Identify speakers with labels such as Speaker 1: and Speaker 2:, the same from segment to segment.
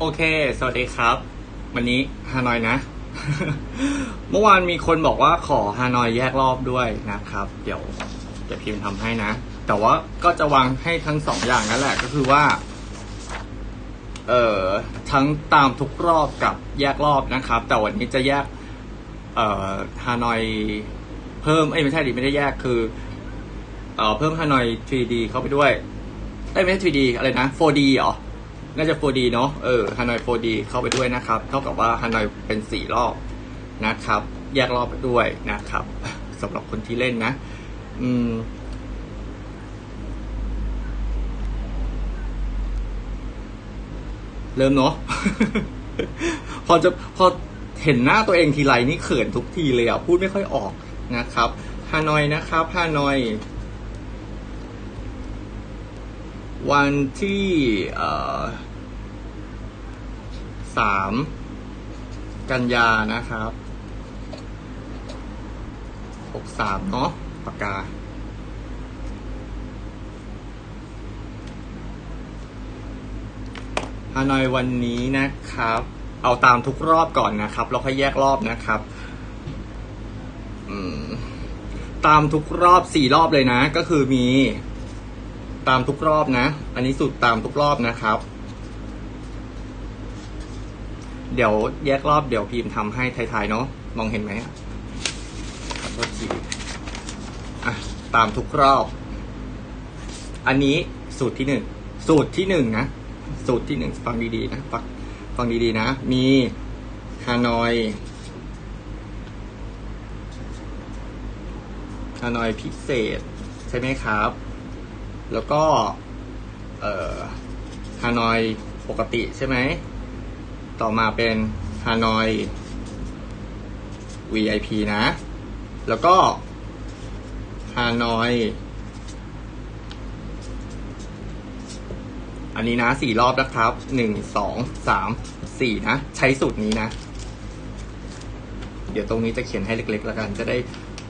Speaker 1: โอเค สวัสดีครับ วันนี้ฮานอยนะ เมื่อวานมีคนบอกว่าขอฮานอยแยกรอบด้วยนะครับ เดี๋ยวจะพิมพ์ทำให้นะ แต่ว่าก็จะวางให้ทั้งสองอย่างนั่นแหละ ก็คือว่า เอ่อ ทั้งตามทุกรอบกับแยกรอบนะครับ แต่วันนี้จะแยก เอ่อ ฮานอยเพิ่ม เอ้ยไม่ใช่ดิไม่ได้แยกคือ เอ่อ เพิ่มฮานอย 3D เข้าไปด้วยเอ้ยไม่ใช่ 3D อะไรนะ 4D เหรอ น่าจะ 4D เนอะเออฮานอย 4D เข้าไปด้วยนะครับ เท่ากับว่าฮานอยเป็นสี่รอบนะครับ แยกรอบไปด้วยนะครับสำหรับคนที่เล่นนะ อืมเริ่มเนาะพอจะพอเห็นหน้าตัวเองทีไรนี่เขินทุกทีเลยอะ พูดไม่ค่อยออกนะครับฮานอยนะครับฮานอย วันที่สามกันยานะครับหกสามเนาะปากกาฮานอยวันนี้นะครับ เอาตามทุกรอบก่อนนะครับแล้วค่อยแยกรอบนะครับตามทุกรอบสี่รอบเลยนะ ก็คือมี ตามทุกรอบนะ อันนี้สุดตามทุกรอบนะครับ เดี๋ยวแยกรอบเดี๋ยวพิมพ์ทำให้ท้ายๆเนาะมองเห็นไหมอะขอโทษทีอะตามทุกรอบ อันนี้สูตรที่หนึ่งสูตรที่หนึ่งนะ สูตรที่หนึ่งฟังดีๆนะฟังฟังดีๆนะ มีฮานอยฮานอยพิเศษ ใช่ไหมครับ แล้วก็เอ่อฮานอยปกติใช่ไหม ต่อมาเป็นฮานอย VIP นะ แล้วก็ฮานอย อันนี้นะสี่รอบนะครับหนึ่งสองสามสี่นะ ใช้สูตรนี้นะ เดี๋ยวตรงนี้จะเขียนให้เล็กๆ แล้วกัน จะได้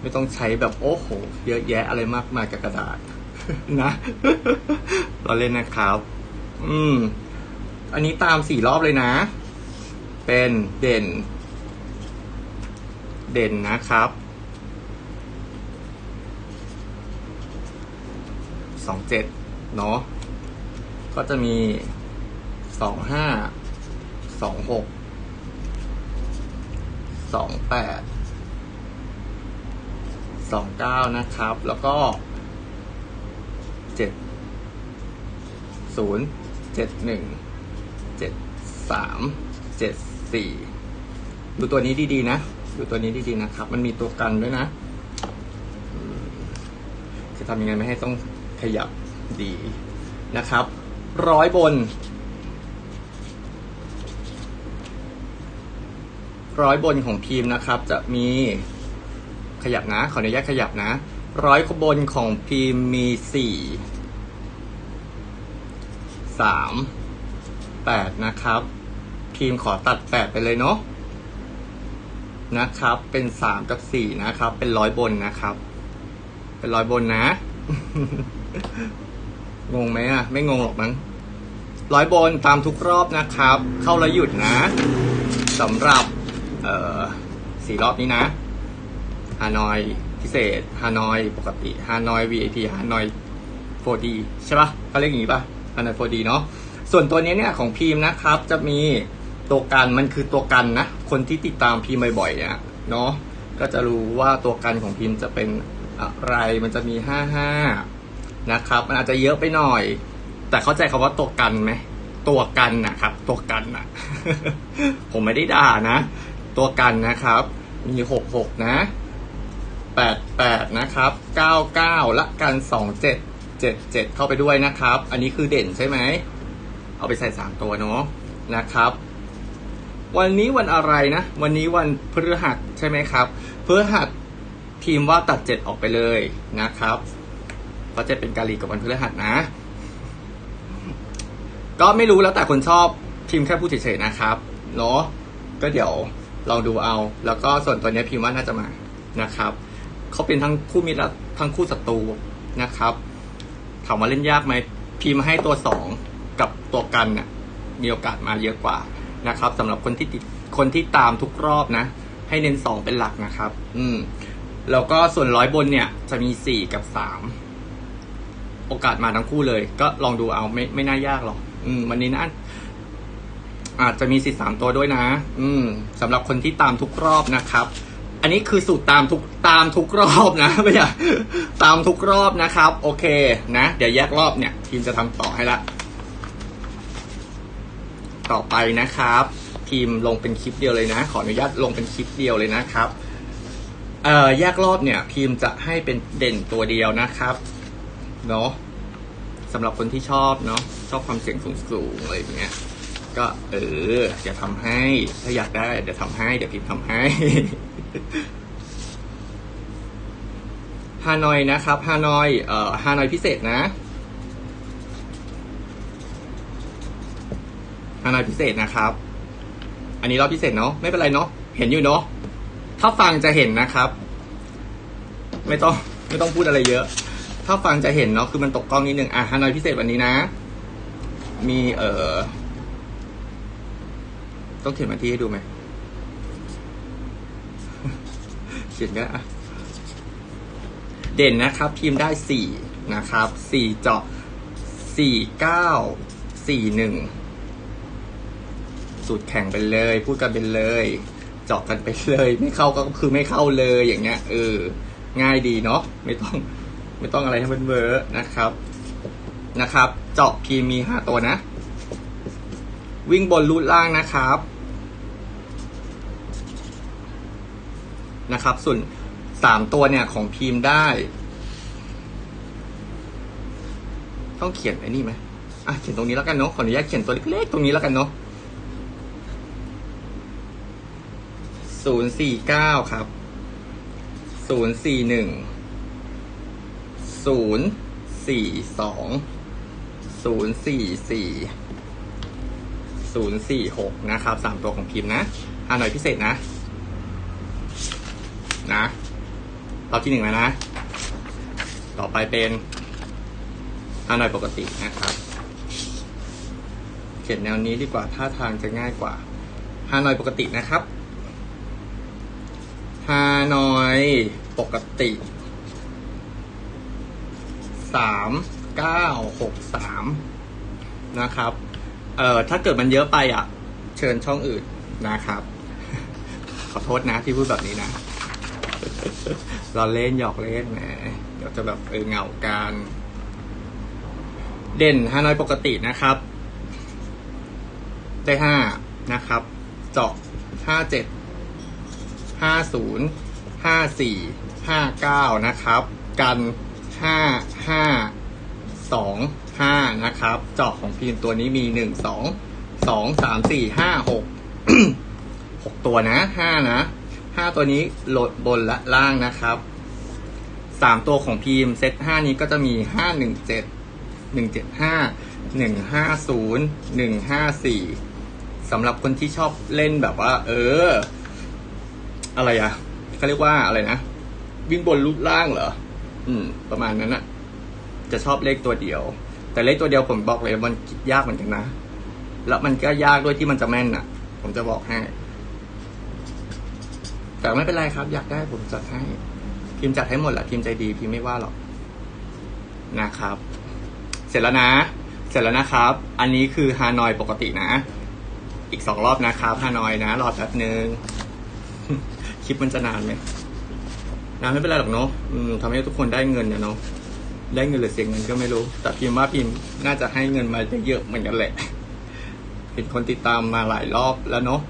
Speaker 1: ไม่ต้องใช้แบบโอ้โห เยอะแยะอะไรมากมายกับกระดาษ นะเราเล่นนะครับ อืม อันนี้ตามสี่รอบเลยนะ เป็นเด่น เด่นนะครับ สองเจ็ดเนาะ ก็จะมีสองห้า สองหก สองแปด สองเก้านะครับ แล้วก็เจ็ด ศูนย์เจ็ดหนึ่งเจ็ดสามเจ็ดสี่ดูตัวนี้ดีๆนะ ดูตัวนี้ดีๆนะครับ มันมีตัวกันด้วยนะ จะทำยังไงไม่ให้ต้องขยับดีนะครับ ร้อยบน ร้อยบนของพิมพ์นะครับ จะมีขยับนะ ขออนุญาตขยับนะ ร้อยบนของพิมพ์มีสี่ สามแปดนะครับพิมขอตัดแปดไปเลยเนาะนะครับ เป็นสามกับสี่นะครับ เป็นร้อยบนนะครับ เป็นร้อยบนนะ งงไหมอะ ไม่งงหรอกมั้งร้อยบนตามทุกรอบนะครับ เข้าแล้วหยุดนะสำหรับ เอ่อสี่รอบนี้นะฮานอยพิเศษฮานอยปกติฮานอย VIP ฮานอย 4D ใช่ปะเขาเรียกอย่างนี้ปะ ฮานอย 4D เนาะส่วนตัวนี้เนี่ยของพิมนะครับ จะมีตัวกันมันคือตัวกันนะ คนที่ติดตามพิมบ่อยๆเนี่ยเนาะก็จะรู้ว่าตัวกันของพิมจะเป็นอะไรมันจะมี 55 นะครับ มันอาจจะเยอะไปหน่อย แต่เข้าใจคำว่าตัวกันไหม ตัวกันนะครับ ตัวกันนะผมไม่ได้ด่านะ ตัวกันนะครับ มีหกหกนะแปดแปดนะครับเก้าเก้าและกันสอง เจ็ดเจ็ดเข้าไปด้วยนะครับ อันนี้คือเด่นใช่ไหม เอาไปใส่สามตัวเนาะนะครับ วันนี้วันอะไรนะ วันนี้วันพฤหัสใช่ไหมครับพฤหัสทีมว่าตัดเจ็ดออกไปเลยนะครับเพราะเจ็ดเป็นกาลีกับวันพฤหัสนะ ก็ไม่รู้แล้วแต่คนชอบพิมพ์แค่พูดเฉยๆนะครับเนาะก็เดี๋ยวลองดูเอา แล้วก็ส่วนตัวนี้พิมพ์ว่าน่าจะมานะครับเขาเป็นทั้งคู่มิตรและทั้งคู่ศัตรูนะครับ ถามว่าเล่นยากไหมพิมพ์ให้ตัวสองกับตัวกันเนี่ยมีโอกาสมาเยอะกว่านะครับสำหรับคนที่ติดคนที่ตามทุกรอบนะ ให้เน้นสองเป็นหลักนะครับ อืมแล้วก็ส่วนร้อยบนเนี่ยจะมีสี่กับสามโอกาสมาทั้งคู่เลย ก็ลองดูเอาไม่ไม่น่ายากหรอกอืมวันนี้นะอาจจะมีสิทธิ์สามตัวด้วยนะ อืมสำหรับคนที่ตามทุกรอบนะครับ อันนี้คือสูตรตามทุกตามทุกรอบนะไม่ใช่ตามทุกรอบนะครับ โอเคนะ เดี๋ยวแยกรอบเนี่ย ทีมจะทำต่อให้ละ ต่อไปนะครับ ทีมลงเป็นคลิปเดียวเลยนะ ขออนุญาตลงเป็นคลิปเดียวเลยนะครับเอ่อแยกรอบเนี่ยพิมจะให้เป็นเด่นตัวเดียวนะครับเนาะสำหรับคนที่ชอบเนาะชอบความเสียงสูงๆอะไรอย่างเงี้ยก็เออเดี๋ยวทำให้ถ้าอยากได้เดี๋ยวทำให้เดี๋ยวพิมพ์ทำให้ ฮานอยนะครับฮานอยเอ่อฮานอยพิเศษนะฮานอยพิเศษนะครับ อันนี้รอบพิเศษเนาะไม่เป็นไรเนาะเห็นอยู่เนาะถ้าฟังจะเห็นนะครับ ไม่ต้องไม่ต้องพูดอะไรเยอะ ถ้าฟังจะเห็นเนาะคือมันตกกล้องนิดนึงอะฮานอยพิเศษวันนี้นะ มีเอ่อต้องเขียนมาที่ให้ดูไหม เขียนก็อะเด่นนะครับ พิมพ์ได้สี่นะครับสี่เจาะสี่เก้าสี่หนึ่งสูตรแข่งไปเลย พูดกันไปเลย เจาะกันไปเลย ไม่เข้าก็คือไม่เข้าเลยอย่างเงี้ยเออง่ายดีเนาะไม่ต้องไม่ต้องอะไรให้มันเวอร์นะครับนะครับ เจาะพีมีห้าตัวนะ วิ่งบนรูดล่างนะครับ นะครับ ส่วนสามตัวเนี่ยของพิมพ์ได้ ต้องเขียนไอ้นี่ไหมอะเขียนตรงนี้แล้วกันเนาะขออนุญาตเขียนตัวเล็กๆตรงนี้แล้วกันเนาะศูนย์สี่เก้าครับศูนย์สี่หนึ่งศูนย์สี่สองศูนย์สี่สี่ศูนย์สี่หกนะครับสามตัวของพิมพ์นะอ่าหน่อยพิเศษนะ นะรอบที่หนึ่งแล้วนะ ต่อไปเป็นฮานอยปกตินะครับ เขียนแนวนี้ดีกว่าท่าทางจะง่ายกว่าฮานอยปกตินะครับฮานอยปกติสามเก้าหกสามนะครับ เอ่อถ้าเกิดมันเยอะไปอะ เชิญช่องอื่นนะครับ ขอโทษนะที่พูดแบบนี้นะ เราเล่นหยอกเล่นแหมเดี๋ยวจะแบบเออเหงากันเด่นฮานอยปกตินะครับ ได้ห้านะครับ เจาะห้าเจ็ดห้าศูนย์ห้าสี่ห้าเก้านะครับ กันห้าห้าสองห้านะครับ เจาะของพีมตัวนี้มีหนึ่งสองสองสามสี่ห้าหกหกตัวนะห้านะ ห้าตัวนี้โหลดบนและล่างนะครับสามตัวของพีมเซตห้านี้ก็จะมีห้าหนึ่งเจ็ดหนึ่งเจ็ดห้าหนึ่งห้าศูนย์หนึ่งห้าสี่สำหรับคนที่ชอบเล่นแบบว่า เออ อะไรอะเขาเรียกว่าอะไรนะ วิ่งบนรูปล่างเหรอ อืม ประมาณนั้นอะจะชอบเลขตัวเดียว แต่เลขตัวเดียวผมบอกเลยมันยากเหมือนกันนะ แล้วมันก็ยากด้วยที่มันจะแม่นอะผมจะบอกให้ แต่ไม่เป็นไรครับ อยากได้ผมจัดให้ พิมพ์จัดให้หมดแหละพิมพ์ใจดีพิมพ์ไม่ว่าหรอกนะครับ เสร็จแล้วนะ เสร็จแล้วนะครับ อันนี้คือฮานอยปกตินะ อีกสองรอบนะครับฮานอยนะรอแป๊บนึงคลิปมันจะนานไหมนานไม่เป็นไรหรอกเนาะทำให้ทุกคนได้เงินเนาะได้เงินหรือเสียเงินก็ไม่รู้ แต่พิมพ์ว่าพิมพ์น่าจะให้เงินมาได้เยอะเหมือนกันแหละเป็นคนติดตามมาหลายรอบแล้วเนาะ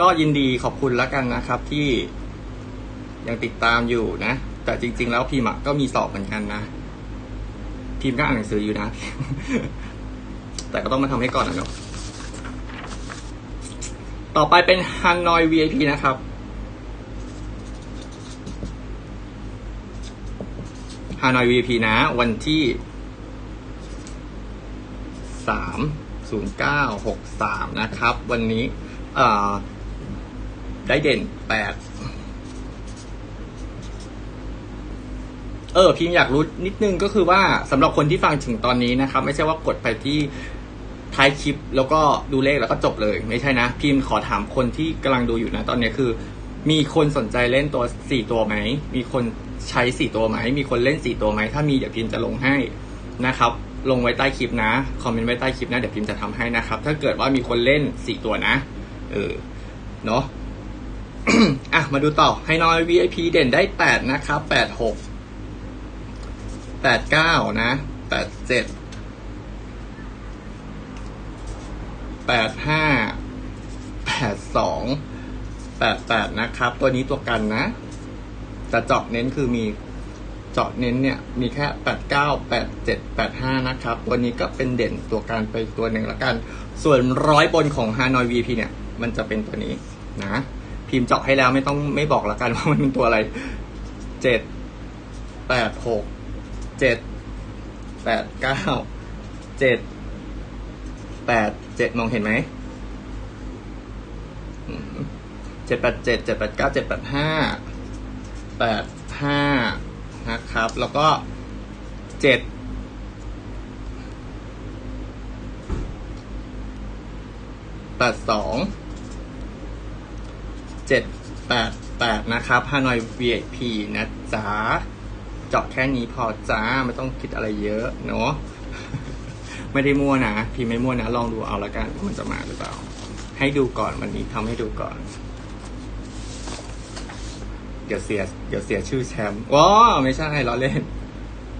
Speaker 1: ก็ยินดีขอบคุณแล้วกันนะครับที่ยังติดตามอยู่นะ แต่จริง ๆ แล้วพิมพ์ก็มีสอบเหมือนกันนะพิมพ์ก็อ่านหนังสืออยู่นะ แต่ก็ต้องมาทำให้ก่อนนะเนาะต่อไปเป็นฮันนอย VIP นะครับ ฮานอย VIP นะ วันที่สามศูนย์เก้าหกสามนะครับ วันนี้ เอ่อ ได้เด่นแปดเออพิมอยากรู้นิดนึงก็คือว่าสำหรับคนที่ฟังถึงตอนนี้นะครับ ไม่ใช่ว่ากดไปที่ท้ายคลิปแล้วก็ดูเลขแล้วก็จบเลย ไม่ใช่นะ พิมขอถามคนที่กำลังดูอยู่นะตอนนี้คือ มีคนสนใจเล่นตัวสี่ตัวไหมมีคนใช้สี่ตัวไหมมีคนเล่นสี่ตัวไหมถ้ามีเดี๋ยวพิมจะลงให้นะครับ ลงไว้ใต้คลิปนะคอมเมนต์ไว้ใต้คลิปนะเดี๋ยวพิมจะทำให้นะครับ ถ้าเกิดว่ามีคนเล่นสี่ตัวนะเออเนาะ อะ มาดูต่อให้น้อย VIP เด่นได้แปดนะครับแปดหกแปดเก้านะแปดเจ็ดแปดห้าแปดสองแปดแปดนะครับ ตัวนี้ตัวกันนะ แต่เจาะเน้นคือมีเจาะเน้นเนี่ย มีแค่แปดเก้าแปดเจ็ดแปดห้านะครับ ตัวนี้ก็เป็นเด่นตัวการไปตัวหนึ่งแล้วกัน ส่วนร้อยบนของฮานอย VP เนี่ย มันจะเป็นตัวนี้นะ พิมพ์เจาะให้แล้วไม่ต้องไม่บอกล้วกันว่ามันเป็นตัวอะไรเจ็ดแปดหกเจ็ดแปดเก้าเจ็ดแปดเจ็ดมองเห็นไหมเจ็ดแปดเจ็ดเจ็ดแปดเก้าเจ็ดแปดห้าแปดห้านะครับ แล้วก็เจ็ดแปดสอง เจ็ดแปดแปดนะครับฮานอย VIP นะจ๊ะเจาะแค่นี้พอจ้า ไม่ต้องคิดอะไรเยอะเนาะไม่ได้มั่วนะ พี่ไม่มั่วนะ ลองดูเอาละกันว่ามันจะมาหรือเปล่า ให้ดูก่อนวันนี้ทำให้ดูก่อน เดี๋ยวเสียเดี๋ยวเสียชื่อแชมป์ว้าไม่ใช่ล้อเล่น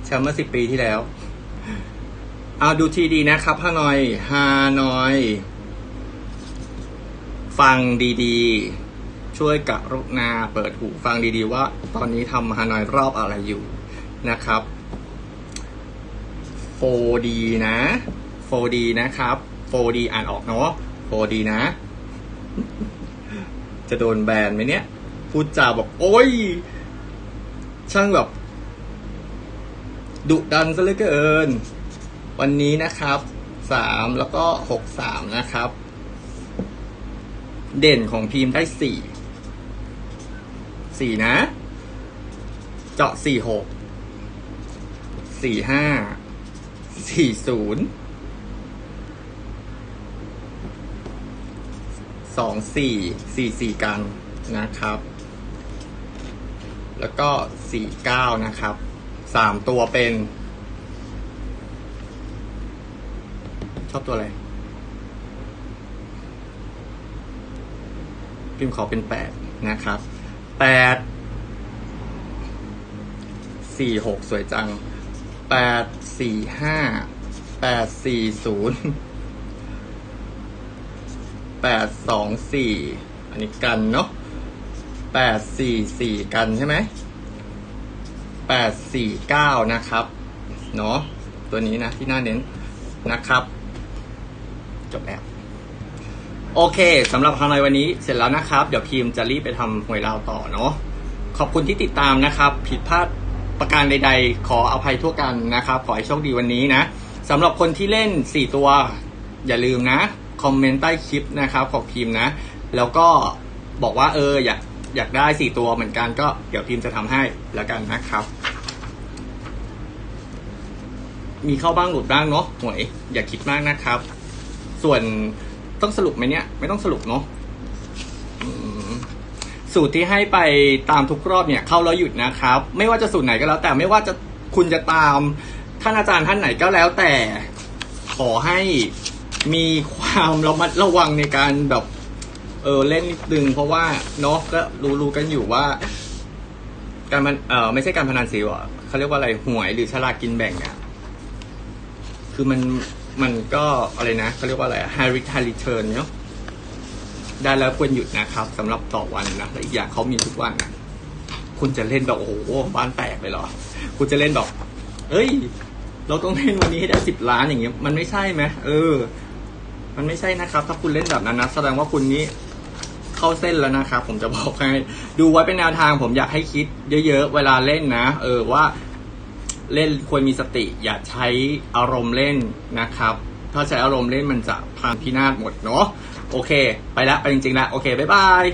Speaker 1: แชมป์เมื่อสิบปีที่แล้วเอาดูทีดีนะครับฮานอยฮานอย ฟังดีๆ ช่วยกรุณาเปิดหูฟังดีๆว่า ตอนนี้ทำฮานอยรอบอะไรอยู่นะครับ 4D นะ 4D นะครับ 4D อ่านออกเนาะ 4D นะ จะโดนแบนไหมเนี่ย พูดจาบอกโอ้ย ช่างแบบดุดันซะเหลือเกิน วันนี้นะครับ3แล้วก็6 3นะครับ เด่นของพิมพ์ได้4 4นะ เจาะ4 6 4 5สี่ศูนย์สองสี่สี่สี่กันนะครับ แล้วก็สี่เก้านะครับสามตัวเป็น ชอบตัวอะไร พิมพ์ขอเป็นแปดนะครับ แปดสี่หกสวยจังแปดสี่ห้าแปดสี่ศูนย์แปดสองสี่อันนี้กันเนาะแปดสี่สี่กันใช่ไหมแปดสี่เก้านะครับ เนาะตัวนี้นะที่น่าเน้นนะครับ จบแล้ว โอเคสำหรับทางในวันนี้เสร็จแล้วนะครับ เดี๋ยวพิมจะรีบไปทำหวยลาวต่อเนาะขอบคุณที่ติดตามนะครับ ผิดพลาดประการใด ๆ ขออภัยทั่วกันนะครับ ขอให้โชคดีวันนี้นะสำหรับคนที่เล่น 4 ตัว อย่าลืมนะ คอมเมนต์ใต้คลิปนะครับของพิมนะ แล้วก็บอกว่าเอออยากอยากได้ 4 ตัวเหมือนกันก็เดี๋ยวพิมจะทำให้แล้วกันนะครับ มีเข้าบ้างหลุดบ้างเนาะหวยอย่าคิดมากนะครับ ส่วน ต้องสรุปไหมเนี่ย ไม่ต้องสรุปเนาะสูตรที่ให้ไปตามทุกรอบเนี่ย เข้าแล้วหยุดนะครับ ไม่ว่าจะสูตรไหนก็แล้ว แต่ไม่ว่าจะคุณจะตามท่านอาจารย์ท่านไหนก็แล้วแต่ขอให้มีความระมัดระวังในการแบบเออเล่นนิดนึงเพราะว่าเนาะก็รู้รู้กันอยู่ว่า การมันเออไม่ใช่การพนันสีวะเขาเรียกว่าอะไรหวยหรือฉลากกินแบ่งอะคือมัน มันก็อะไรนะเขาเรียกว่าอะไร high risk high return เนาะได้แล้วควรหยุดนะครับสำหรับต่อวันนะและอีกอย่างเขามีทุกวันนะคุณจะเล่นแบบโอ้โหบ้านแตกเลยเหรอ คุณจะเล่นแบบเอ้ย เราต้องเล่นวันนี้ให้ได้สิบล้านอย่างเงี้ย มันไม่ใช่ไหมเออ มันไม่ใช่นะครับ ถ้าคุณเล่นแบบนั้นนะแสดงว่าคุณนี้เข้าเส้นแล้วนะครับผมจะบอกให้ ดูไว้เป็นแนวทางผมอยากให้คิดเยอะๆ เวลาเล่นนะ เออว่า เล่นควรมีสติ อย่าใช้อารมณ์เล่นนะครับ ถ้าใช้อารมณ์เล่นมันจะพังพินาศหมดเนาะโอเค ไปละไปจริงๆละโอเค บ๊ายบาย